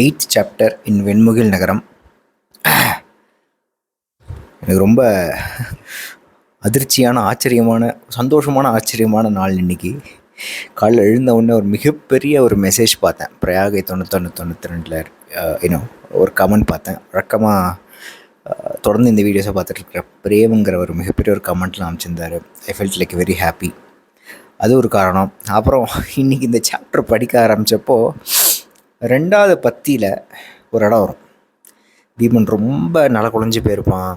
Eighth chapter இன் வெண்முகில் நகரம். எனக்கு ரொம்ப அதிர்ச்சியான ஆச்சரியமான சந்தோஷமான ஆச்சரியமான நாள் இன்னைக்கு. காலைல எழுந்த உடனே ஒரு மிகப்பெரிய ஒரு மெசேஜ் பார்த்தேன். பிரயாகை தொண்ணூத்தொன்று தொண்ணூற்றி ரெண்டில் இன்னும் ஒரு கமெண்ட் பார்த்தேன். வழக்கமாக தொடர்ந்து இந்த வீடியோஸை பார்த்துட்டு இருக்கிற பிரேமுங்கிற ஒரு மிகப்பெரிய ஒரு கமெண்ட்லாம் அமைச்சிருந்தார் I felt like very happy அது ஒரு காரணம். அப்புறம் இன்றைக்கி இந்த சாப்டர் படிக்க ஆரம்பித்தப்போ ரெண்டாவது பத்தியில் ஒரு இடம் வரும். பீமன் ரொம்ப நல குழஞ்சி போயிருப்பான்.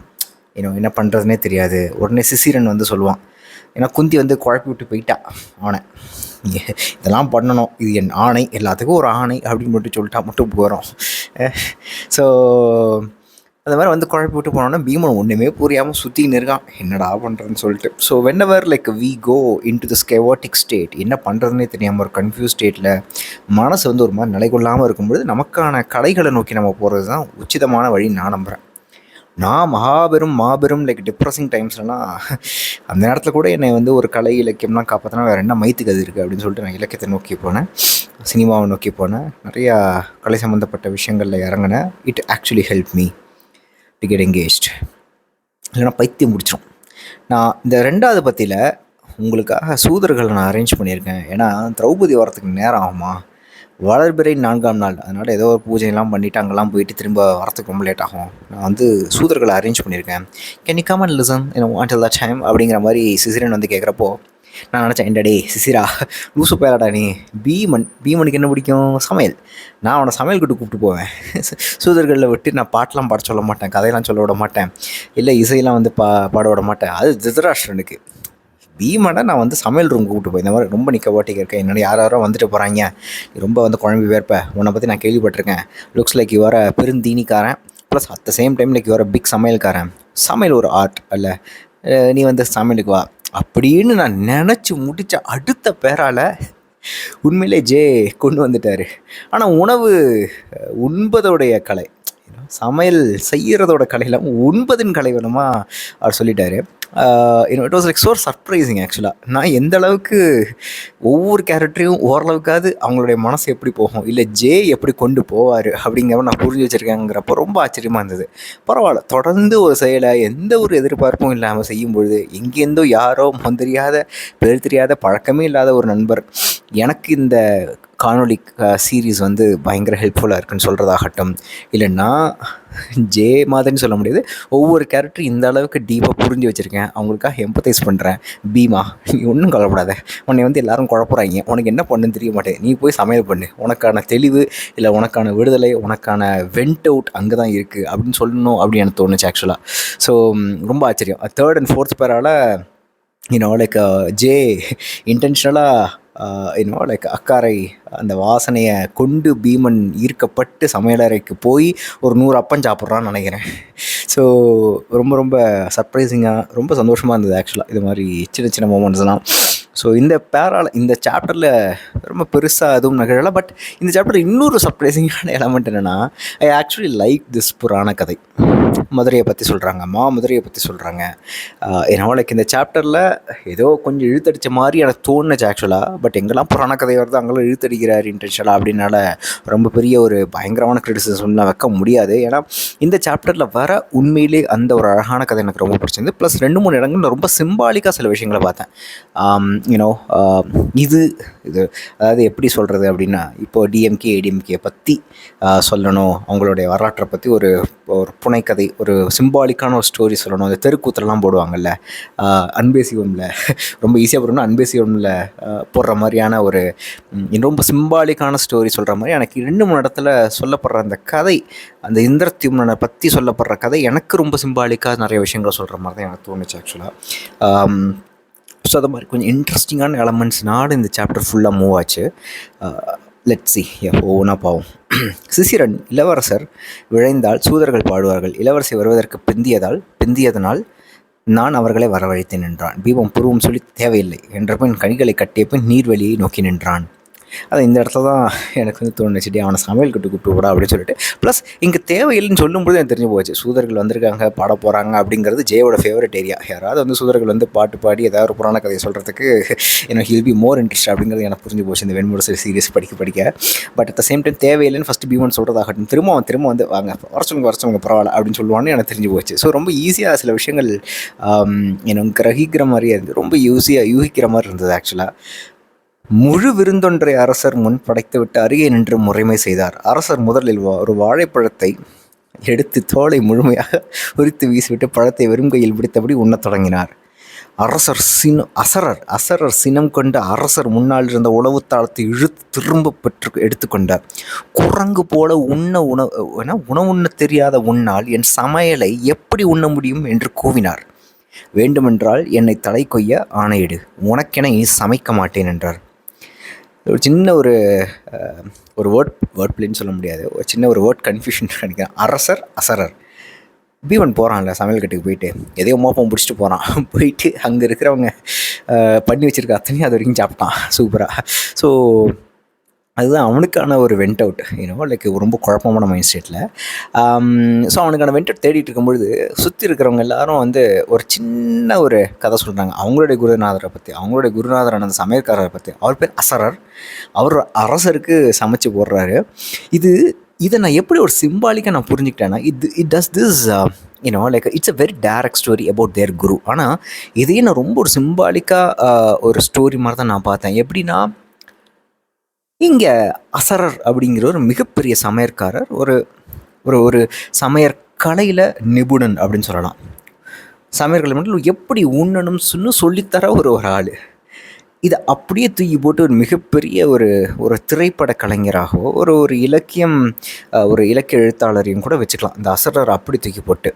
இன்னும் என்ன பண்ணுறதுனே தெரியாது. உடனே சிசிரன் வந்து சொல்லுவான். ஏன்னா குந்தி வந்து குழப்பி விட்டு போயிட்டா அவனை. இதெல்லாம் பண்ணணும். இது என் ஆணை. எல்லாத்துக்கும் ஒரு ஆணை அப்படின்னு மட்டும் சொல்லிட்டா மட்டும் போகிறோம் ஸோ அந்த மாதிரி வந்து குழப்பி விட்டு போனோன்னா பீமன் ஒன்றுமே புரியாமல் சுற்றின்னு இருக்கான். என்னடா பண்ணுறதுன்னு சொல்லிட்டு. So whenever like we go into the schematic state என்ன பண்ணுறதுனே தெரியாமல் ஒரு கன்ஃபியூஸ் ஸ்டேட்டில் மனசு வந்து ஒரு மாதிரி நிலை கொள்ளாமல் இருக்கும்பொழுது நமக்கான கலைகளை நோக்கி நம்ம போகிறது தான் உச்சிதமான வழி நான் நம்புகிறேன் நான் மகாபெரும் மாபெரும் லைக் டிப்ரெஸிங் டைம்ஸ்லாம் அந்த நேரத்தில் கூட என்னை வந்து ஒரு கலை இலக்கியம்லாம் காப்பாற்றினா வேறு என்ன மைத்துக்கு அது இருக்குது அப்படின்னு சொல்லிட்டு நான் இலக்கியத்தை நோக்கி போனேன். சினிமாவை நோக்கி போனேன். நிறையா கலை சம்மந்தப்பட்ட விஷயங்களில் இறங்கினேன். It actually help me to get engaged இல்லைனா பைத்தியம் முடிச்சிடும் நான் இந்த ரெண்டாவது பற்றியில் உங்களுக்காக சூதர்களை நான் அரேஞ்ச் பண்ணியிருக்கேன். ஏன்னா திரௌபதி வரத்துக்கு நேரம் ஆகுமா? வளர்பிறை நான்காம் நாள். அதனால் ஏதோ ஒரு பூஜையெல்லாம் பண்ணிவிட்டு அங்கெல்லாம் போயிட்டு திரும்ப வரத்துக்கு ரொம்ப லேட் ஆகும். நான் வந்து சூதர்களை அரேஞ்ச் பண்ணியிருக்கேன். Can you come and listen என்ன வாண்ட் த டைம் அப்படிங்கிற மாதிரி சிசிரன் வந்து கேட்குறப்போ நான் நினச்சேன் என்டா டே சிசிரா லூசு பேராடா நீ. பீமன் பீமனுக்கு என்ன பிடிக்கும்? சமையல். நான் அவனை சமையல் கிட்ட கூப்பிட்டு போவேன். சூதர்களில் விட்டு நான் பாட்டெலாம் பாட சொல்ல மாட்டேன் கதையெல்லாம் சொல்ல விட மாட்டேன். இல்லை இசையெல்லாம் வந்து பா பாட விட மாட்டேன். அது திருதராஷ்டிரனுக்கு. பீமனை நான் வந்து சமையல் ரூம் கூப்பிட்டு போய் இந்த மாதிரி ரொம்ப நிற்க ஓட்டிக்க இருக்கேன். என்னோட யாரோ யாரோ வந்துட்டு போகிறாங்க நீ ரொம்ப வந்து குழம்பி வேர்ப்ப. உன்னை பற்றி நான் கேள்விப்பட்டிருக்கேன். Looks like you're பெருந்தீனிக்காரன். Plus at the same time like you're big சமையல்காரன். சமையல் ஒரு ஆர்ட் அல்ல. நீ வந்து சமையலுக்கு வா. அப்படின்னு நான் நினச்சி முடித்த அடுத்த பேரால் உண்மையிலே ஜே கொண்டு வந்துட்டார். ஆனால் உணவு உண்பதோடைய கலை. சமையல் செய்கிறதோட கலை உண்பதின் கலை வேணுமா? அவர் சொல்லிட்டாரு. It was like so surprising ஆக்சுவலாக நான் எந்த அளவுக்கு ஒவ்வொரு கேரக்டரையும் ஓரளவுக்காவது அவங்களுடைய மனசு எப்படி போகும் இல்லை ஜே எப்படி கொண்டு போவார் அப்படிங்கிறவ நான் புரிஞ்சு வச்சுருக்கேங்கிறப்போ ரொம்ப ஆச்சரியமாக இருந்தது. பரவாயில்ல தொடர்ந்து ஒரு செயலை எந்த ஒரு எதிர்பார்ப்பும் இல்லாமல் செய்யும் பொழுது எங்கேருந்தோ யாரோ தெரியாத பேர் தெரியாத பழக்கமே இல்லாத ஒரு நண்பர் எனக்கு இந்த காணொலி சீரீஸ் வந்து பயங்கர ஹெல்ப்ஃபுல்லாக இருக்குன்னு சொல்கிறதாகட்டும் இல்லை நான் ஜே மாதிரின்னு சொல்ல முடியாது. ஒவ்வொரு கேரக்டரும் இந்த அளவுக்கு டீப்பாக புரிஞ்சு வச்சுருக்கேன். அவங்களுக்காக எம்பத்தைஸ் பண்ணுறேன் பீமா நீ ஒன்றும் கவலைப்படாத. உன்னை வந்து எல்லாரும் குழப்புறாங்க. உனக்கு என்ன பண்ணுன்னு தெரிய மாட்டேன். நீ போய் சமையல் பண்ணு. உனக்கான தெளிவு இல்லை உனக்கான விடுதலை உனக்கான வெண்ட் அவுட் அங்கே தான் இருக்குது அப்படின்னு சொல்லணும் அப்படின்னு எனக்கு தோணுச்சு ஆக்சுவலாக ஸோ ரொம்ப ஆச்சரியம். தேர்ட் அண்ட் ஃபோர்த் பேரால் யூனோ லைக் ஜே இன்டென்ஷனலாக யூனோ லைக் அக்காரை அந்த வாசனையை கொண்டு பீமன் ஈர்க்கப்பட்டு சமையலறைக்கு போய் ஒரு நூறு அப்பம் சாப்பிட்றான்னு நினைக்கிறேன். ஸோ ரொம்ப ரொம்ப சர்ப்ரைசிங்காக ரொம்ப சந்தோஷமாக இருந்தது ஆக்சுவலாக இது மாதிரி சின்ன சின்ன மூமெண்ட்ஸ்லாம் ஸோ இந்த பேரால் இந்த சாப்டரில் ரொம்ப பெருசாக எதுவும் நிகழலை பட் இந்த சாப்டரில் இன்னொரு சர்ப்ரைசிங்கான எலமெண்ட் என்னென்னா ஐ ஆக்சுவலி லைக் திஸ் புராண கதை. மதுரையை பற்றி சொல்கிறாங்க மா மதுரையை பற்றி சொல்கிறாங்க ஏன்னா லைக் இந்த சாப்டரில் ஏதோ கொஞ்சம் இழுத்தடிச்ச மாதிரி எனக்கு தோணுச்சு ஆக்சுவலாக பட் எங்கெல்லாம் புராண கதை வருது அங்கெல்லாம் இழுத்தடிக்கிறார் இன்டென்ஷனாக அப்படின்னால ரொம்ப பெரிய ஒரு பயங்கரமான கிரிட்டிசிசம்லாம் வைக்க முடியாது. ஏன்னா இந்த சாப்டரில் வர உண்மையிலே அந்த ஒரு அழகான கதை எனக்கு ரொம்ப பிடிச்சிருந்து ப்ளஸ் ரெண்டு மூணு இடங்கள்ல ரொம்ப சிம்பாலிக்காக சில விஷயங்களை பார்த்தேன். யூனோ இது இது அதாவது எப்படி சொல்கிறது அப்படின்னா இப்போ டிஎம்கே ஏடிஎம்கே பற்றி சொல்லணும். அவங்களுடைய வரலாற்றை பற்றி ஒரு ஒரு புனைக்கதை ஒரு சிம்பாலிக்கான ஒரு ஸ்டோரி சொல்லணும். அந்த தெருக்கூத்துலலாம் போடுவாங்கல்ல அன்பே சிவமில். ரொம்ப ஈஸியாக போடணும் அன்பே சிவமில் போடுற மாதிரியான ஒரு ரொம்ப சிம்பாலிக்கான ஸ்டோரி சொல்கிற மாதிரி எனக்கு ரெண்டு மூணு இடத்துல சொல்லப்படுற அந்த கதை அந்த இந்திரத்யும்னனை பற்றி சொல்லப்படுற கதை எனக்கு ரொம்ப சிம்பாலிக்காக நிறைய விஷயங்களை சொல்கிற மாதிரி தான் எனக்கு தோணுச்சு ஆக்சுவலாக ஸோ அது மாதிரி கொஞ்சம் இன்ட்ரெஸ்டிங்கான எலமெண்ட்ஸ் நாடு இந்த சாப்டர் ஃபுல்லாக மூவ் ஆச்சு. லெட் சி ஒவ்வொன்றா பாவம். சிசிரன் இளவரசர் விழைந்தால் சூதர்கள் பாடுவார்கள். இளவரசி வருவதற்கு பிந்தியதால் பிந்தியதனால் நான் அவர்களை வரவழைத்து நின்றான் பீபம் புருவம் சொல்லி தேவையில்லை என்ற பின் கனிகளை கட்டிய பின் நீர்வெளியை நோக்கி நின்றான். அது இந்த இடத்துல தான் எனக்கு வந்து தோணுச்சுடி அவனை சமையல் கட்டு கூப்பிட்டு விடா அப்படின்னு சொல்லிட்டு. ப்ளஸ் இங்கே தேவையில்லைன்னு சொல்லும்போது எனக்கு தெரிஞ்சு போச்சு. சூதர்கள் வந்திருக்காங்க பாட போகிறாங்க அப்படிங்கிறது ஜேயோட ஃபேவரட் ஏரியா யாராவது வந்து சூதர்கள் வந்து பாட்டு பாடி ஏதாவது ஒரு புராண கதையை சொல்கிறதுக்கு எனக்கு ஹில் பி மோர் இன்ட்ரெஸ்ட் அப்படிங்கிறது எனக்கு புரிஞ்சு போச்சு இந்த வெண்முரசு சீரியஸ் படிக்க படிக்க. But at the same time தேவையில்லைன்னு ஃபஸ்ட் பீமன் சொல்கிறதாகட்டும் திரும்ப அவன் திரும்ப வந்து வாங்க வரச்சவங்க வரச்சவங்க பரவாயில்ல அப்படின்னு சொல்லுவான்னு எனக்கு தெரிஞ்சு போச்சு. ஸோ ரொம்ப ஈஸியாக சில விஷயங்கள் எனக்கு கிரகிக்கிற மாதிரியே இருந்தது. ரொம்ப ஈஸியாக யூகிக்கிற மாதிரி இருந்தது ஆக்சுவலாக முழு விருந்தொன்றை அரசர் முன் படைத்துவிட்டு அருகே நின்று முறைமை செய்தார். அரசர் முதலில் ஒரு வாழைப்பழத்தை எடுத்து தோலை முழுமையாக உரித்து வீசிவிட்டு பழத்தை வெறும் கையில் பிடித்தபடி உண்ணத் தொடங்கினார். அரசர் சின அசரர் அசரர் சினம் கொண்ட அரசர் முன்னால் இருந்த உளவு தாளத்தை இழுத்து திரும்ப பெற்று எடுத்துக்கொண்டார் குரங்கு போல உண்ண உணவு என உணவுண்ண தெரியாத உன்னால் என் சமையலை எப்படி உண்ண முடியும் என்று கூவினார். வேண்டுமென்றால் என்னை தலை கொய்ய ஆணையிடு. உனக்கென சமைக்க மாட்டேன் என்றார். ஒரு சின்ன ஒரு ஒரு வேர்ட் வேர்ட் பிளேன்னு சொல்ல முடியாது. ஒரு சின்ன ஒரு வேர்ட் கன்ஃபியூஷன் நினைக்கிறேன். அரசர் அசரர். பீவன் போகிறான்ல சமையல் கட்டுக்கு போயிட்டு. எதையோ மோப்பம் பிடிச்சிட்டு போகிறான் போயிட்டு அங்கே இருக்கிறவங்க பண்ணி வச்சுருக்க அத்தனையும் அது வரைக்கும் சாப்பிட்டான். சூப்பராக ஸோ அதுதான் அவனுக்கான ஒரு வெண்ட் அவுட் யூனோ லைக் ரொம்ப குழப்பமான மைண்ட் செட்டில் ஸோ அவனுக்கான வெண்ட் அவுட் தேடிட்டு இருக்கும்பொழுது சுற்றி இருக்கிறவங்க எல்லாரும் வந்து ஒரு சின்ன ஒரு கதை சொல்கிறாங்க அவங்களுடைய குருநாதரை பற்றி அவங்களுடைய குருநாதரான அந்த சமையல்காரரை பற்றி அவர் பேர் அசரர். அவர் அரசருக்கு சமைச்சு போடுறாரு. இது இதை நான் எப்படி ஒரு சிம்பாலிக்காக நான் புரிஞ்சுக்கிட்டேன்னா இது it does this you know like it's a very direct story about their guru ஆனால் இதையே நான் ரொம்ப ஒரு சிம்பாலிக்காக uh, ஒரு ஸ்டோரி மாதிரி தான் நான் பார்த்தேன். எப்படின்னா இங்கே அசரர் அப்படிங்கிற ஒரு மிகப்பெரிய சமையற்காரர் ஒரு ஒரு ஒரு சமையற் கலையில் நிபுணன் அப்படின்னு சொல்லலாம். சமையற்கலை மட்டும் எப்படி உண்ணணும்னு சொல்லித்தர ஒரு ஒரு ஆள். இதை அப்படியே தூக்கி போட்டு ஒரு மிகப்பெரிய ஒரு ஒரு திரைப்பட கலைஞராகவோ ஒரு ஒரு இலக்கியம் ஒரு இலக்கிய எழுத்தாளரையும் கூட வச்சுக்கலாம். இந்த அசரர் அப்படி தூக்கி போட்டு.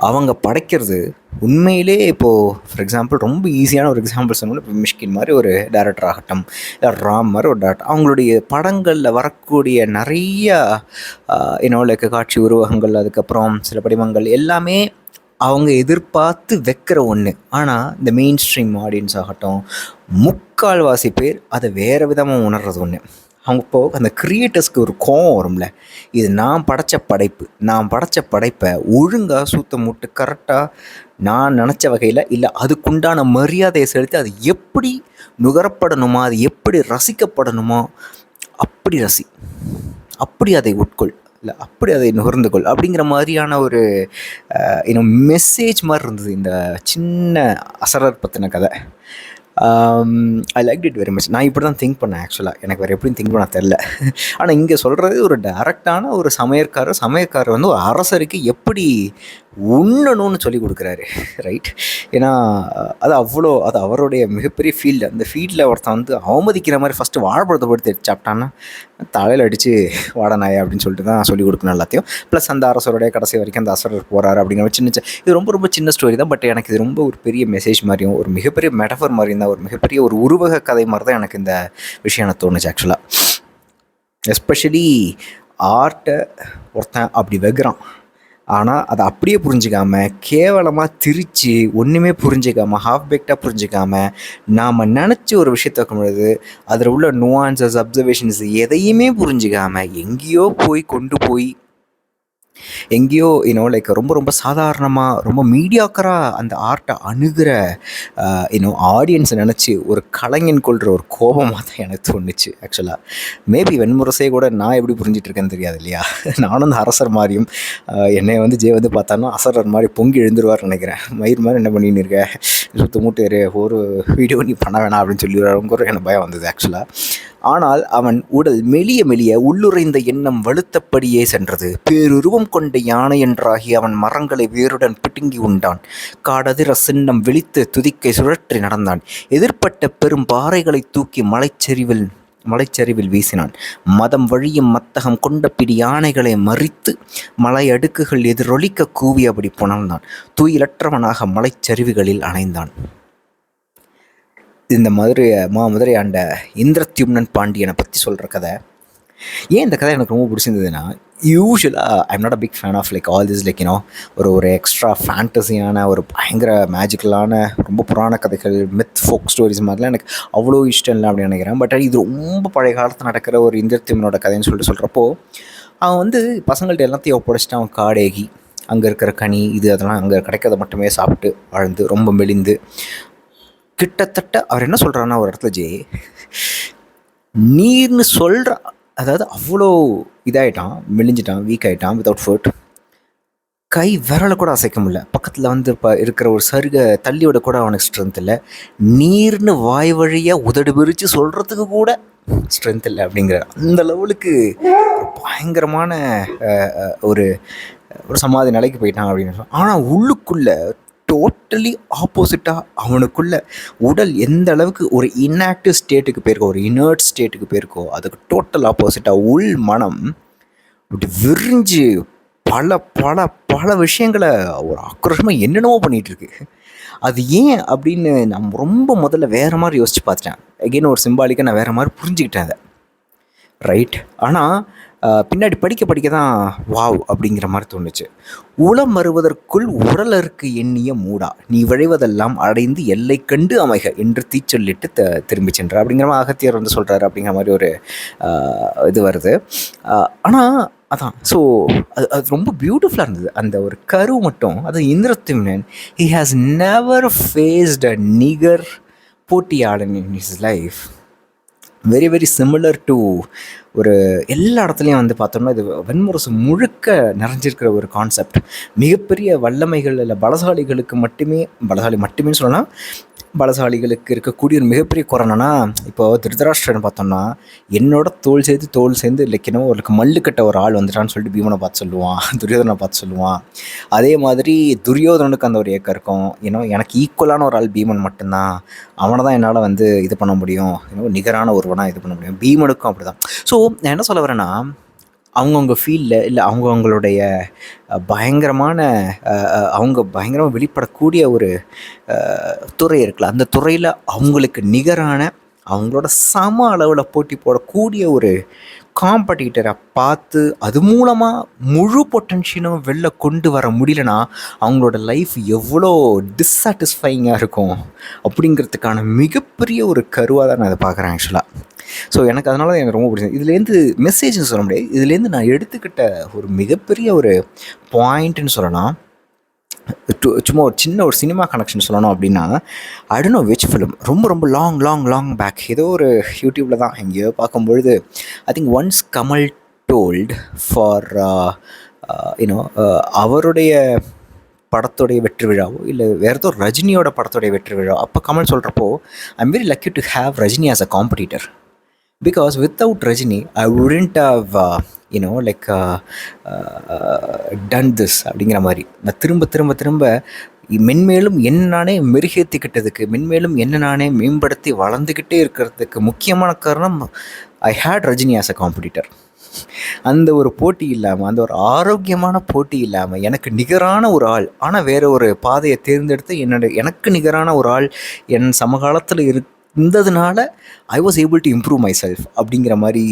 அவங்க படைக்கிறது உண்மையிலே இப்போது ஃபார் எக்ஸாம்பிள் ரொம்ப ஈஸியான ஒரு எக்ஸாம்பிள் சொன்னோம்னா இப்போ மிஷ்கின் மாதிரி ஒரு டேரக்டர் ஆகட்டும் இல்லை ராம் மாதிரி ஒரு டேரக்டர் அவங்களுடைய படங்களில் வரக்கூடிய நிறைய இன்னும் காட்சி உருவகங்கள் அதுக்கப்புறம் சில படிமங்கள் எல்லாமே அவங்க எதிர்பார்த்து வைக்கிற ஒன்று ஆனால் இந்த மெயின் ஸ்ட்ரீம் ஆடியன்ஸ் ஆகட்டும் முக்கால்வாசி பேர் அதை வேறு விதமாக உணர்றது ஒன்று அவங்க போக அந்த க்ரியேட்டர்ஸ்க்கு ஒரு கோவம் வரும்ல. இது நான் படைத்த படைப்பு. நான் படைத்த படைப்பை ஒழுங்காக சூத்த முட்டு கரெக்டாக நான் நினச்ச வகையில் இல்லை அதுக்குண்டான மரியாதையை செலுத்தி அது எப்படி நுகரப்படணுமா அது எப்படி ரசிக்கப்படணுமோ அப்படி ரசி. அப்படி அதை உட்கொள். இல்லை அப்படி அதை நுகர்ந்து கொள். அப்படிங்கிற மாதிரியான ஒரு இன்னும் மெசேஜ் மாதிரி இருந்தது இந்த சின்ன அசரர் பற்றின கதை. I like it very much நான் இப்படி தான் திங்க் பண்ணேன் ஆக்சுவலாக எனக்கு வேறு எப்படியும் திங்க் பண்ண தெரில ஆனால் இங்கே சொல்கிறது ஒரு டேரக்டான ஒரு சமையற்காரர் சமையற்காரர் வந்து ஒரு அரசருக்கு எப்படி உண்ணணும்னு சொல்லி கொடுக்குறாரு ரைட் ஏன்னா அது அவ்வளோ அது அவருடைய மிகப்பெரிய ஃபீல்டு அந்த ஃபீல்டில் ஒருத்தன் வந்து அவமதிக்கிற மாதிரி ஃபஸ்ட்டு வாழைப்பழத்தை போட்டு சாப்பிட்டான்னா தலையில் அடித்து வாடனாய அப்படின்னு சொல்லிட்டு தான் சொல்லிக் கொடுக்கணும் எல்லாத்தையும். ப்ளஸ் அந்த அரசருடைய கடைசி வரைக்கும் அந்த அரசர் போகிறாரு அப்படிங்கிற சின்ன இது ரொம்ப ரொம்ப சின்ன ஸ்டோரி தான் பட் எனக்கு இது ரொம்ப ஒரு பெரிய மெசேஜ் மாதிரியும் ஒரு மிகப்பெரிய மெட்டஃபர் மாதிரியும் தான் ஒரு மிகப்பெரிய ஒரு உருவக கதை மாதிரி தான் எனக்கு இந்த விஷயம் எனக்கு தோணுச்சு ஆக்சுவலாக எஸ்பெஷலி ஆர்ட்டை ஒருத்தன் அப்படி வைக்கிறான். ஆனால் அதை அப்படியே புரிஞ்சிக்காமல் கேவலமாக திரித்து ஒன்றுமே புரிஞ்சிக்காமல் ஹாஃப் பேக்டாக புரிஞ்சிக்காமல் நாம் நினச்சி ஒரு விஷயத்த வைக்கும் பொழுது அதில் உள்ள நுவான்சஸ் அப்சர்வேஷன்ஸ் எதையுமே புரிஞ்சிக்காமல் எங்கேயோ போய் கொண்டு போய் எங்கேயோ யூனோ லைக் ரொம்ப ரொம்ப சாதாரணமாக ரொம்ப மீடியாக்கராக அந்த ஆர்ட்டை அணுகிற யூனோ ஆடியன்ஸை நினச்சி ஒரு கலைஞன் கொள்கிற ஒரு கோபமாக தான் எனக்கு தோணுச்சு ஆக்சுவலாக மேபி வெண்முரசே கூட நான் எப்படி புரிஞ்சிட்ருக்கேன்னு தெரியாது இல்லையா? நானும் அந்த அரசர் மாதிரியும் என்னை வந்து ஜெய வந்து பார்த்தாலும் அசரர் மாதிரி பொங்கி எழுந்துருவார் நினைக்கிறேன். மயிர் மாதிரி என்ன பண்ணின்னு இருக்க? சுத்த மூட்டு ஒரு வீடியோ நீ பண்ண வேணாம் அப்படின்னு சொல்லி எனக்கு பயம் வந்தது ஆக்சுவலாக ஆனால் அவன் உடல் மெலிய மெலிய உள்ளுரைந்த எண்ணம் வலுத்தபடியே சென்றது. பேருருவம் கொண்ட யானை என்றாகி அவன் மரங்களை வேருடன் பிடுங்கி உண்டான். காடதிர சின்னம் விழித்து துதிக்கை சுழற்றி நடந்தான். எதிர்ப்பட்ட பெரும் பாறைகளை தூக்கி மலைச்சரிவில் மலைச்சரிவில் வீசினான். மதம் வழியும் மத்தகம் கொண்ட பிடி யானைகளை மறித்து மலை அடுக்குகள் எதிரொலிக்க கூவியபடி புணர்ந்தான். தூயிலற்றவனாக மலைச்சரிவுகளில் அணைந்தான். இந்த மதுரை மா மதுரை ஆண்ட இந்திரத்யும்னன் பாண்டியனை பற்றி சொல்கிற கதை. ஏன் இந்த கதை எனக்கு ரொம்ப பிடிச்சிருந்ததுன்னா யூஸ்வலாக I'm not a big fan of like all this like you know ஒரு ஒரு எக்ஸ்ட்ரா ஃபேண்டஸியான ஒரு பயங்கர மேஜிக்கலான ரொம்ப புராண கதைகள் மித் ஃபோக் ஸ்டோரிஸ் மாதிரிலாம் எனக்கு அவ்வளோ இஷ்டம் இல்லை அப்படின்னு நினைக்கிறேன். பட் இது ரொம்ப பழைய காலத்தில் நடக்கிற ஒரு இந்திரத்திமனோட கதைன்னு சொல்லிட்டு சொல்கிறப்போ அவன் வந்து பசங்கள்ட்ட எல்லாத்தையும் ஒப்படைச்சிட்டு அவன் காடேகி அங்கே இருக்கிற கனி இது அதெல்லாம் அங்கே கிடைக்கிறத மட்டுமே சாப்பிட்டு வாழ்ந்து ரொம்ப மெலிந்து கிட்டத்தட்ட அவர் என்ன சொல்கிறாருன்னா ஒரு இடத்துல ஜெய் நீர்னு சொல்கிற அதாவது அவ்வளோ இதாகிட்டான் மெலிஞ்சிட்டான் வீக் ஆகிட்டான் வித்தவுட் ஃபுட் கை விரலை கூட அசைக்க முடியல. பக்கத்தில் வந்து இப்போ இருக்கிற ஒரு சருக தள்ளியோட கூட அவனுக்கு ஸ்ட்ரென்த் இல்லை. நீர்னு வாய் வழியாக உதடு பிரித்து சொல்கிறதுக்கு கூட ஸ்ட்ரென்த் இல்லை அப்படிங்கிற அந்த லெவலுக்கு பயங்கரமான ஒரு ஒரு சமாதி நிலைக்கு போயிட்டான் அப்படின்னு ஆனால் உள்ளுக்குள்ளே டோட்டலி ஆப்போசிட்டாக அவனுக்குள்ள உடல் எந்த அளவுக்கு ஒரு இன்ஆக்டிவ் ஸ்டேட்டுக்கு போயிருக்கோ ஒரு இனர்ட் ஸ்டேட்டுக்கு போயிருக்கோ அதுக்கு டோட்டல் ஆப்போசிட்டாக உள் மனம் இப்படி விரிஞ்சு பல பல பல விஷயங்களை ஒரு ஆக்ரோஷமாக என்னென்னவோ பண்ணிகிட்ருக்கு அது ஏன் அப்படின்னு நான் ரொம்ப முதல்ல வேறு மாதிரி யோசித்து பார்த்துட்டேன். எகெயின் ஒரு சிம்பாலிக்காக நான் வேறு மாதிரி புரிஞ்சுக்கிட்டேன் அதை. ரைட் ஆனால் பின்னாடி படிக்க படிக்க தான் வாவ் அப்படிங்கிற மாதிரி தோணுச்சு. உளம் வருவதற்குள் உடலருக்கு எண்ணிய மூடா நீ விழைவதெல்லாம் அடைந்து எல்லை கண்டு அமைக என்று தீச்சொல்லிட்டு த திரும்பி சென்றார். அப்படிங்கிற மாதிரி அகத்தியர் வந்து சொல்கிறாரு அப்படிங்கிற மாதிரி ஒரு இது வருது. ஆனால் அதான் ஸோ அது அது ரொம்ப பியூட்டிஃபுல்லாக இருந்தது. அந்த ஒரு கரு மட்டும் அது Indradyumnan he has never faced a நிகர் போட்டியாளன் in his life very very similar to ஒரு எல்லா இடத்துலையும் வந்து பார்த்தோம்னா இது வெண்முரசு முழுக்க நிறைஞ்சிருக்கிற ஒரு கான்செப்ட் மிகப்பெரிய வல்லமைகள் இல்லை பலசாலிகளுக்கு மட்டுமே பலசாலி மட்டுமே சொல்லலாம். பலசாலிகளுக்கு இருக்கக்கூடிய ஒரு மிகப்பெரிய குரணனா இப்போ திருதராஷ்டிரன் பார்த்தோம்னா என்னோட தோல் சேர்த்து தோல் சேர்ந்து இல்லைக்கணும் ஒரு மல்லு கட்ட ஒரு ஆள் வந்துட்டான்னு சொல்லிட்டு பீமனை பார்த்து சொல்லுவான் துரியோதனை பார்த்து சொல்லுவான். அதே மாதிரி துரியோதனனுக்கு அந்த ஒரு ஏக்கம் இருக்கும். ஏன்னா எனக்கு ஈக்குவலான ஒரு ஆள் பீமன் மட்டும்தான். அவனை தான் என்னால் வந்து இது பண்ண முடியும். நிகரான ஒருவனாக இது பண்ண முடியும். பீமனுக்கும் அப்படி தான் ஸோ நான் என்ன சொல்ல வரேன்னா அவங்கவுங்க ஃபீல்டில் இல்லை அவங்கவுங்களுடைய பயங்கரமான அவங்க பயங்கரமாக வெளிப்படக்கூடிய ஒரு துறை இருக்குல்ல. அந்த துறையில் அவங்களுக்கு நிகரான அவங்களோட சம அளவில் போட்டி போடக்கூடிய ஒரு காம்படிட்டரை பார்த்து அது மூலமாக முழு பொட்டன்ஷியலும் வெளில கொண்டு வர முடியலனா அவங்களோட லைஃப் எவ்வளோ டிஸ்சாட்டிஸ்ஃபைங்காக இருக்கும் அப்படிங்கிறதுக்கான மிகப்பெரிய ஒரு கருவாக தான் நான் அதை பார்க்குறேன் ஆக்சுவலாக ஸோ எனக்கு அதனால தான் எனக்கு ரொம்ப பிடிச்சது. இதுலேருந்து மெசேஜ்னு சொல்ல முடியாது. இதுலேருந்து நான் எடுத்துக்கிட்ட ஒரு மிகப்பெரிய ஒரு பாயிண்ட்டுன்னு சொல்லலாம். சும்மா ஒரு சின்ன ஒரு சினிமா கனெக்ஷன் சொல்லணும் அப்படின்னா அடுனோ நோ ஃபிலிம் ரொம்ப ரொம்ப லாங் லாங் லாங் பேக் ஏதோ ஒரு யூடியூப்பில் தான். எங்கேயோ பார்க்கும்பொழுது I think once Kamal told for you know அவருடைய படத்துடைய வெற்றி விழாவோ இல்லை வேறு ஏதோ ரஜினியோட படத்துடைய வெற்றி விழாவோ அப்போ கமல் சொல்கிறப்போ I am very lucky to have Rajini as a competitor because without Rajini I wouldn't have you know like done this அப்படிங்கிற மாதிரி. நான் திரும்ப திரும்ப திரும்ப மென்மேலும் என்ன நானே மெருகேற்றிக்கிட்டதுக்கு மென்மேலும் என்ன நானே மேம்படுத்தி வளர்ந்துக்கிட்டே இருக்கிறதுக்கு முக்கியமான காரணம் I had Rajini as a competitor அந்த ஒரு போட்டி இல்லாமல் அந்த ஒரு ஆரோக்கியமான போட்டி இல்லாமல் எனக்கு நிகரான ஒரு ஆள் ஆனால் வேறு ஒரு பாதையை தேர்ந்தெடுத்து என்னோட எனக்கு நிகரான ஒரு ஆள் என் சமகாலத்தில் இரு இருந்ததுனால I was able to improve myself அப்படிங்கிற மாதிரி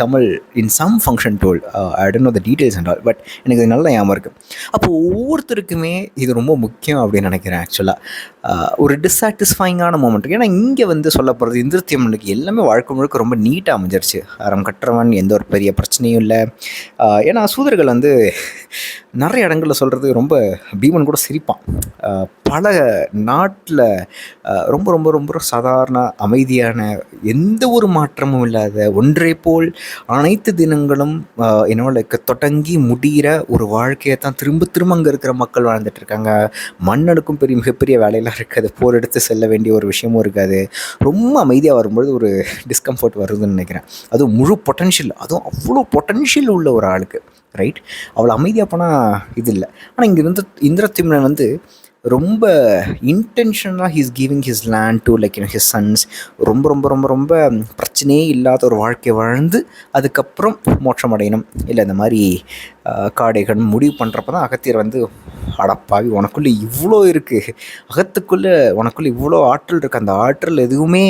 Kamal in some function told I don't know the details and all but எனக்கு இது நல்ல ஞாபகம் இருக்குது அப்போது ஒவ்வொருத்தருக்குமே இது ரொம்ப முக்கியம் அப்படின்னு நினைக்கிறேன் ஆக்சுவலாக ஒரு டிஸாட்டிஸ்ஃபைங்கான மூமெண்ட் ஏன்னா இங்கே வந்து சொல்ல போகிறது இந்திரத்தியம்மனுக்கு எல்லாமே வாழ்க்கை முழுக்க ரொம்ப நீட்டாக அமைஞ்சிருச்சு. அறம் கட்டுறவன் எந்த ஒரு பெரிய பிரச்சனையும் இல்லை. ஏன்னா சூதர்கள் வந்து நிறைய இடங்களில் சொல்கிறது ரொம்ப பீமன் கூட சிரிப்பான். பல நாட்டில் ரொம்ப ரொம்ப ரொம்ப சாதாரண அமைதியான எந்த ஒரு மாற்றமும் இல்லாத ஒன்றே போல் அனைத்து தினங்களும் என்னோட தொடங்கி முடிகிற ஒரு வாழ்க்கையை தான் திரும்ப திரும்ப அங்கே இருக்கிற மக்கள் வாழ்ந்துட்டு இருக்காங்க. மண்ணனுக்கும் பெரிய மிகப்பெரிய வேலையெல்லாம் இருக்காது. போர் எடுத்து செல்ல வேண்டிய ஒரு விஷயமும் இருக்காது. ரொம்ப அமைதியாக வரும்பொழுது ஒரு டிஸ்கம்ஃபர்ட் வருதுன்னு நினைக்கிறேன். அதுவும் முழு பொட்டன்ஷியல் அதுவும் அவ்வளோ பொட்டன்ஷியல் உள்ள ஒரு ஆளுக்கு. ரைட் அவ்வளோ அமைதியாக போனால் இது இல்லை. ஆனால் இங்கே வந்து இந்திரத்திமனன் வந்து ரொம்ப இன்டென்ஷனாக he's giving his land to like his sons ரொம்ப ரொம்ப ரொம்ப ரொம்ப பிரச்சனையே இல்லாத ஒரு வாழ்க்கை வாழ்ந்து அதுக்கப்புறம் மோட்சம் அடையணும். இல்லை இந்த மாதிரி காடைகள் முடிவு பண்ணுறப்ப தான் அகத்தியர் வந்து அடப்பாவி உனக்குள்ளே இவ்வளோ இருக்குது அகத்துக்குள்ளே உனக்குள்ளே இவ்வளோ ஆற்றல் இருக்குது அந்த ஆற்றல் எதுவுமே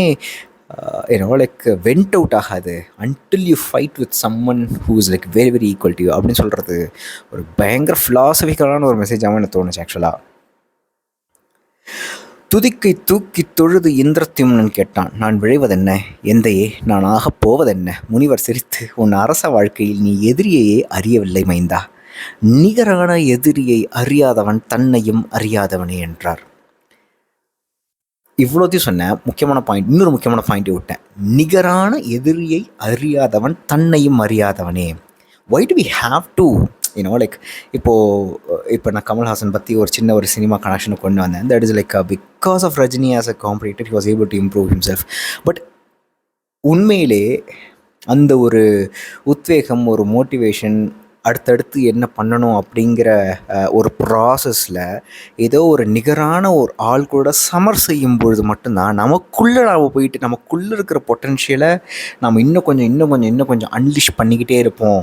you know like vent out ஆகாது. Until you fight with someone who is like very very equal to you அப்படின்னு சொல்கிறது ஒரு பயங்கர ஃபிலாசபிக்கலான ஒரு மெசேஜாகவும் எனக்கு தோணுச்சு ஆக்சுவலாக துதிக்கை தூக்கி தொழுது இந்திரத்யும்னன் கேட்டான் நான் விழைவதென்ன? எந்தையே நான் ஆகப் போவதென்ன? முனிவர் சிரித்து உன் அரச வாழ்க்கையில் நீ எதிரியையே அறியவில்லை மைந்தா. நிகரான எதிரியை அறியாதவன் தன்னையும் அறியாதவனே என்றார். இவ்வளோத்தையும் சொன்னேன். முக்கியமான பாயிண்ட் இன்னொரு முக்கியமான பாயிண்ட் விட்டேன். நிகரான எதிரியை அறியாதவன் தன்னையும் அறியாதவனே. Why do we have to you know like இப்போது இப்போ நான் கமல்ஹாசன் பற்றி ஒரு சின்ன ஒரு சினிமா கனெக்ஷனை கொண்டு வந்தேன். That is like because of Rajini as a competitor he was able to improve himself but உண்மையிலே அந்த ஒரு உத்வேகம் ஒரு மோட்டிவேஷன் அடுத்தடுத்து என்ன பண்ணணும் அப்படிங்கிற ஒரு ப்ராசஸில் ஏதோ ஒரு நிகரான ஒரு ஆள் கூட சமர் செய்யும் பொழுது மட்டும்தான் நமக்குள்ளே நாம் போயிட்டு நமக்குள்ளே இருக்கிற பொட்டென்ஷியலை நம்ம இன்னும் கொஞ்சம் இன்னும் கொஞ்சம் இன்னும் கொஞ்சம் அன்லிஷ் பண்ணிக்கிட்டே இருப்போம்.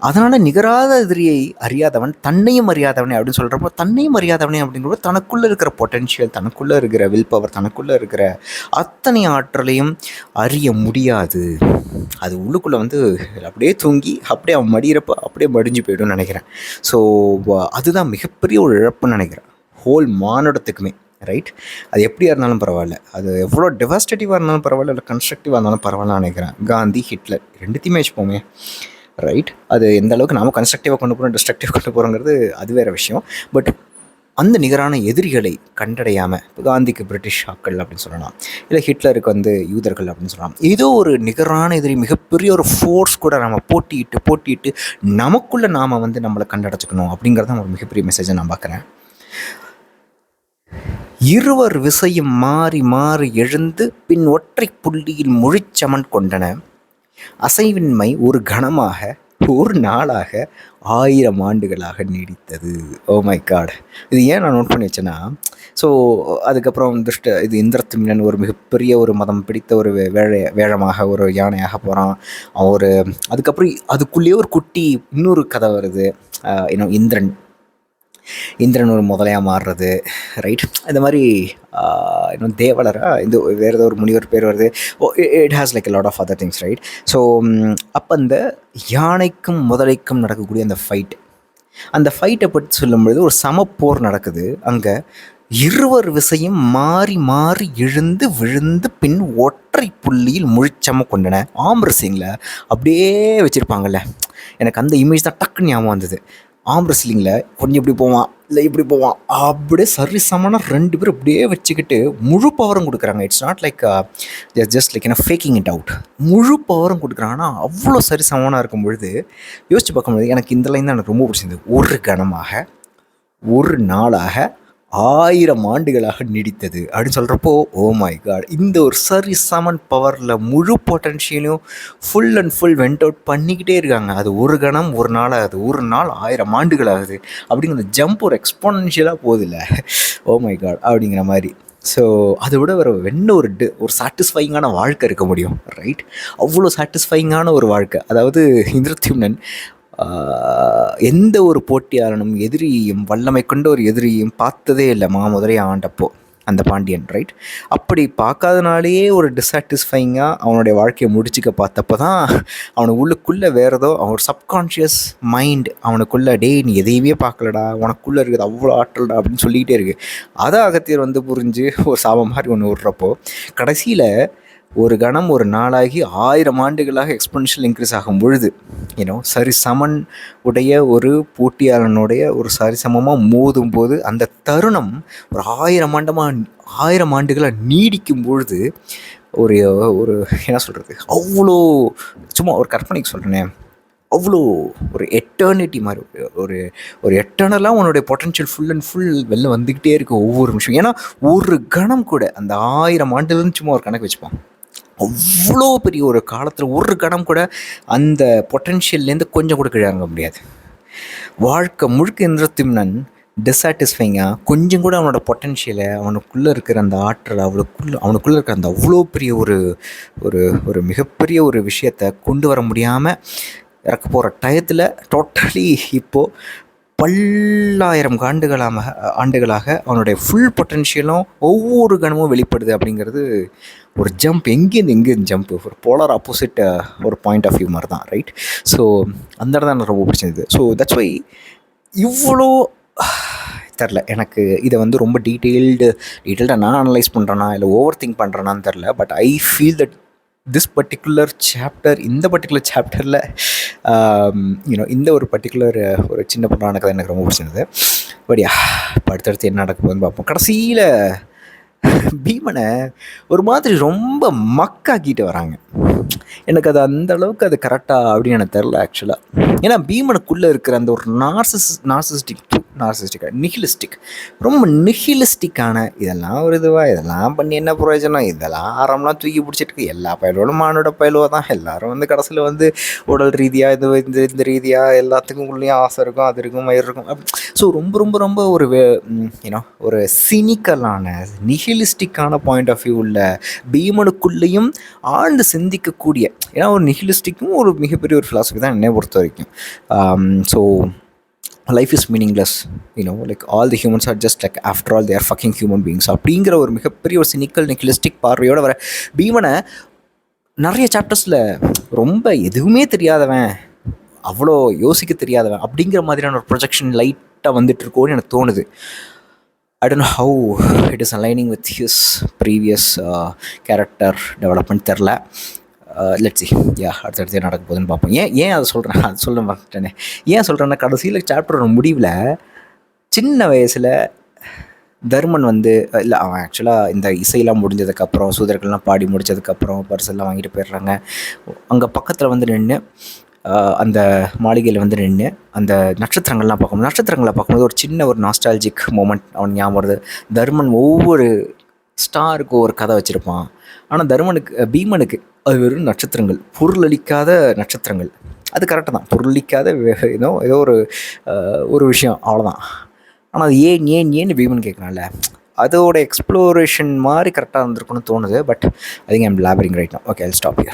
அதனால் நிகராத எதிரியை அறியாதவன் தன்னையும் அறியாதவனே அப்படின்னு சொல்கிறப்போ தன்னையும் அறியாதவனே அப்படிங்கிறப்ப தனக்குள்ளே இருக்கிற பொட்டென்ஷியல் தனக்குள்ளே இருக்கிற வில் பவர் தனக்குள்ளே இருக்கிற அத்தனை ஆற்றலையும் அறிய முடியாது. அது உள்ளுக்குள்ளே வந்து அப்படியே தூங்கி அப்படியே அவன் மடிகிறப்ப அப்படியே மடிஞ்சு போய்டும்னு நினைக்கிறேன். ஸோ அதுதான் மிகப்பெரிய ஒரு இழப்புன்னு நினைக்கிறேன். ஹோல் மானுடத்துக்குமே ரைட் அது எப்படியா இருந்தாலும் பரவாயில்ல. அது எவ்வளோ டெவாஸ்டேட்டிவாக இருந்தாலும் பரவாயில்ல இல்லை கன்ஸ்ட்ரக்டிவாக இருந்தாலும் பரவாயில்ல நினைக்கிறேன். காந்தி ஹிட்லர் ரெண்டுத்தையுமே வச்சுப்போமே. ரைட் அது எந்த அளவுக்கு நாம கன்ஸ்ட்ரக்டிவாக கொண்டு போகிறோம் டிஸ்ட்ரக்டிவாக கொண்டு போகிறோங்கிறது அது வேறு விஷயம். பட் அந்த நிகரான எதிரிகளை கண்டடையாமல் இப்போ காந்திக்கு பிரிட்டிஷ் ஆக்கள் அப்படின்னு சொல்லலாம் இல்லை ஹிட்லருக்கு வந்து யூதர்கள் அப்படின்னு சொல்லலாம் ஏதோ ஒரு நிகரான எதிரி மிகப்பெரிய ஒரு ஃபோர்ஸ் கூட நம்ம போட்டிட்டு போட்டிட்டு நமக்குள்ளே நாம் வந்து நம்மளை கண்டடைச்சிக்கணும் அப்படிங்கிறத ஒரு மிகப்பெரிய மெசேஜை நான் பார்க்குறேன். இருவர் விசையும் மாறி மாறி எழுந்து பின் ஒற்றை புள்ளியில் முழிச்சமன் கொண்டன. அசைவின்மை ஒரு கணமாக ஒரு நாளாக ஆயிரம் ஆண்டுகளாக நீடித்தது. ஓ மை காட் இது ஏன் நான் நோட் பண்ணி வச்சேன்னா ஸோ அதுக்கப்புறம் துஷ்ட இது இந்திரத்திமிழன் ஒரு மிகப்பெரிய ஒரு மதம் பிடித்த ஒரு வேழைய வேழமாக ஒரு யானையாக போகிறான் ஒரு அதுக்கப்புறம் அதுக்குள்ளேயே ஒரு குட்டி இன்னொரு கதை வருது. இன்னும் இந்திரன் இந்திரன் ஒரு முதலையாக மாறுறது ரைட் இந்த மாதிரி இன்னும் தேவலரா இந்த வேறு ஏதோ ஒரு முனிவர் பேர் வருது. ஓ it has like lot of other things right so அப்போ அந்த யானைக்கும் முதலைக்கும் நடக்கக்கூடிய அந்த ஃபைட் அந்த ஃபைட்டை பற்றி சொல்லும்பொழுது ஒரு சமப்போர் நடக்குது. அங்கே இருவர் விசையும் மாறி மாறி எழுந்து விழுந்து பின் ஒற்றை புள்ளியில் முழிச்சம கொண்டன. ஆம்ரசிங்கில் அப்படியே வச்சுருப்பாங்கல்ல. எனக்கு அந்த இமேஜ் தான் டக்குன்னு ஞாபகம் வந்தது. ஆம் ரெஸ்லிங்கில் கொஞ்சம் இப்படி போவான் இல்லை இப்படி போவான் அப்படியே சரிசமான ரெண்டு பேரும் அப்படியே வச்சுக்கிட்டு முழு பவரும் கொடுக்குறாங்க. It's not like just like என்ன ஃபேக்கிங் இட் அவுட் முழு பவரும் கொடுக்குறாங்கன்னா அவ்வளோ சரிசமனாக இருக்கும் பொழுது யோசிச்சு பார்க்கும்போது எனக்கு இந்த லைன் தான் எனக்கு ரொம்ப பிடிச்சிருந்தது. ஒரு கணமாக ஒரு நாளாக ஆயிரம் ஆண்டுகளாக நீடித்தது. அப்படின்னு சொல்கிறப்போ ஓ oh மை காட் இந்த ஒரு சரி சமன் பவரில் முழு பொட்டன்ஷியலையும் full and full vent out பண்ணிக்கிட்டே இருக்காங்க. அது ஒரு கணம் ஒரு நாள் ஆகுது ஒரு நாள் ஆயிரம் ஆண்டுகள் ஆகுது அப்படிங்கிற ஜம்ப் ஒரு எக்ஸ்போனன்ஷியலாக போகுதில்ல. ஓ மை காட் அப்படிங்கிற மாதிரி. ஸோ அதை விட ஒரு வெண்ண ஒரு டு ஒரு சாட்டிஸ்ஃபைங்கான வாழ்க்கை இருக்க முடியும் ரைட் அவ்வளோ சாட்டிஸ்ஃபைங்கான ஒரு வாழ்க்கை. அதாவது இந்திரத்யும்னன் எந்த ஒரு போட்டியாளனும் எதிரியையும் வல்லமை கொண்ட ஒரு எதிரியையும் பார்த்ததே இல்லை. மாமுதிரை ஆண்டப்போ அந்த பாண்டியன் ரைட் அப்படி பார்க்காதனாலேயே ஒரு டிஸாட்டிஸ்ஃபைங்காக அவனுடைய வாழ்க்கையை முடிச்சுக்க பார்த்தப்போ தான் அவனுக்கு உள்ளுக்குள்ளே வேறு ஏதோ அவனோட சப்கான்ஷியஸ் மைண்ட் அவனுக்குள்ளே டே நீ எதையுமே பார்க்கலடா உனக்குள்ளே இருக்குது அவ்வளோ ஆற்றல்டா அப்படின்னு சொல்லிக்கிட்டே இருக்குது அதை அகத்தியர் வந்து புரிஞ்சு ஒரு சாபம் மாதிரி ஒன்று விட்றப்போ கடைசியில் ஒரு கணம் ஒரு நாளாகி ஆயிரம் ஆண்டுகளாக எக்ஸ்பென்ஷியல் இன்க்ரீஸ் ஆகும் பொழுது ஏன்னோ சரி சமன் உடைய ஒரு போட்டியாளனுடைய ஒரு சரிசமமாக மோதும் போது அந்த தருணம் ஒரு ஆயிரம் ஆண்டமாக ஆயிரம் ஆண்டுகளாக நீடிக்கும் பொழுது ஒரு ஒரு என்ன சொல்கிறது அவ்வளோ சும்மா ஒரு கற்பனைக்கு சொல்கிறேனே அவ்வளோ ஒரு எட்டர்னிட்டி மாதிரி ஒரு ஒரு எட்டர்னலாக உன்னுடைய பொட்டன்ஷியல் ஃபுல் அண்ட் ஃபுல் வெளில வந்துக்கிட்டே இருக்கும் ஒவ்வொரு நிமிஷம் ஏன்னா ஒரு கணம் கூட அந்த ஆயிரம் ஆண்டுலன்னு சும்மா ஒரு கணக்கு வச்சுப்பான் அவ்வளோ பெரிய ஒரு காலத்தில் ஒரு கணம் கூட அந்த பொட்டென்ஷியல்லேருந்து கொஞ்சம் கூட கிழங்க முடியாது. வாழ்க்கை முழுக்க இந்திரத்திம்னன் டிஸாட்டிஸ்ஃபைங்காக கொஞ்சம் கூட அவனோட பொட்டென்ஷியலை அவனுக்குள்ளே இருக்கிற அந்த ஆற்றல் அவனுக்குள்ளே அவனுக்குள்ளே இருக்கிற அந்த அவ்வளோ பெரிய ஒரு ஒரு ஒரு மிகப்பெரிய ஒரு விஷயத்தை கொண்டு வர முடியாமல் இறக்க போகிற டயத்தில் டோட்டலி இப்போது பல்லாயிரம் ஆண்டுகளாக ஆண்டுகளாக அவனுடைய ஃபுல் பொட்டென்ஷியலும் ஒவ்வொரு கணமும் வெளிப்படுது அப்படிங்கிறது ஒரு ஜம்ப் எங்கேருந்து எங்கேருந்து ஜம்ப் ஒரு போலார் ஆப்போசிட் uh, ஒரு பாயிண்ட் ஆஃப் வியூ மாதிரி தான் ரைட் ஸோ அந்த இடம் தான் எனக்கு ரொம்ப பிடிச்சிருந்தது. ஸோ தட்ஸ் வை இவ்வளோ தெரில எனக்கு இதை வந்து ரொம்ப டீட்டெயில்டு டீட்டெயில்டாக நான் அனலைஸ் பண்ணுறேன்னா இல்லை ஓவர் திங்க் பண்ணுறேனான்னு தெரில but I feel that this particular chapter இந்த பர்டிகுலர் சாப்டரில் யூனோ இந்த ஒரு பர்டிகுலர் uh, ஒரு சின்ன பொண்ணான கதை எனக்கு ரொம்ப பிடிச்சிருந்தது. பட் யா அடுத்தடுத்து என்ன நடக்க போகுதுன்னு பார்ப்போம். கடைசியில் பீமனை ஒரு மாதிரி ரொம்ப மக்காக்கிட்டு வராங்க. எனக்கு அது அந்த அளவுக்கு அது கரெக்டாக அப்படின்னு எனக்கு தெரில ஆக்சுவலாக ஏன்னா பீமனுக்குள்ளே இருக்கிற அந்த ஒரு நார்சஸ் நார்சிஸ்டிக் நார்சிஸ்டிக்காக நிஹிலிஸ்டிக் ரொம்ப நிஹிலிஸ்டிக்கான இதெல்லாம் ஒரு இதுவாக இதெல்லாம் பண்ணி என்ன பிரயோஜனம்? இதெல்லாம் ஆரம்பலாம் தூக்கி பிடிச்சிட்டு எல்லா பயலோடும் மானோட பயலுவாக தான். எல்லோரும் வந்து கடைசியில் வந்து உடல் ரீதியாக இது இந்த இந்த ரீதியாக எல்லாத்துக்கும் உள்ளேயும் ஆசை இருக்கும் அது இருக்கும் மயிர் இருக்கும். ஸோ ரொம்ப ரொம்ப ரொம்ப ஒரு ஏன்னா ஒரு சினிக்கலான நிஹிலிஸ்டிக்கான பாயிண்ட் ஆஃப் வியூ உள்ள பீமனுக்குள்ளேயும் ஆழ்ந்து சிந்திக்கக்கூடிய ஏன்னா ஒரு நிஹிலிஸ்டிக்கும் ஒரு மிகப்பெரிய ஒரு ஃபிலாசபி தான் என்னை பொறுத்த வரைக்கும். So life is meaningless you know like all the humans are just like after all their fucking human beings அப்படிங்கிற ஒரு மிகப்பெரிய ஒரு சினிக்கல் நெக்லிஸ்டிக் பார்வையோடு வர பீமனை நிறைய சாப்டர்ஸில் ரொம்ப எதுவுமே தெரியாதவன் அவ்வளோ யோசிக்க தெரியாதவன் அப்படிங்கிற மாதிரியான ஒரு ப்ரொஜெக்ஷன் லைட்டாக வந்துட்டு இருக்கோன்னு எனக்கு தோணுது. I don't how it is aligning with his previous character development தெரில. லெட்ஸி சி யா அடுத்தடுத்து நடக்க போகுதுன்னு பார்ப்போம். ஏன் ஏன் அதை சொல்கிறேன் அது சொல்ல மாட்டேனே. ஏன் சொல்கிறேன்னா கடைசியில் சாப்டரோட முடிவில் சின்ன வயசில் தர்மன் வந்து இல்லை அவன் ஆக்சுவலாக இந்த இசையெல்லாம் முடிஞ்சதுக்கப்புறம் சூதர்கள்லாம் பாடி முடிச்சதுக்கப்புறம் பரிசெல்லாம் வாங்கிட்டு போயிடுறாங்க. அங்கே பக்கத்தில் வந்து நின்று அந்த மாளிகையில் வந்து நின்று அந்த நட்சத்திரங்கள்லாம் பார்க்கும்போது நட்சத்திரங்களை பார்க்கும்போது ஒரு சின்ன ஒரு நாஸ்டாலஜிக் மூமெண்ட் அவன் ஞாபகம் வருது. தர்மன் ஒவ்வொரு ஸ்டாருக்கு ஒரு கதை வச்சுருப்பான். ஆனால் தர்மனுக்கு பீமனுக்கு அது வெறும் நட்சத்திரங்கள். பொருளளிக்காத நட்சத்திரங்கள். அது கரெக்டாக தான். பொருளிக்காத ஏதோ ஏதோ ஒரு ஒரு விஷயம். அவ்வளோதான் ஆனால் அது ஏன் ஏன் ஏன்னு பீமன் கேட்குறான்ல அதோட எக்ஸ்ப்ளோரேஷன் மாதிரி கரெக்டாக இருந்திருக்குன்னு தோணுது. But I think I'm labouring right okay I stop you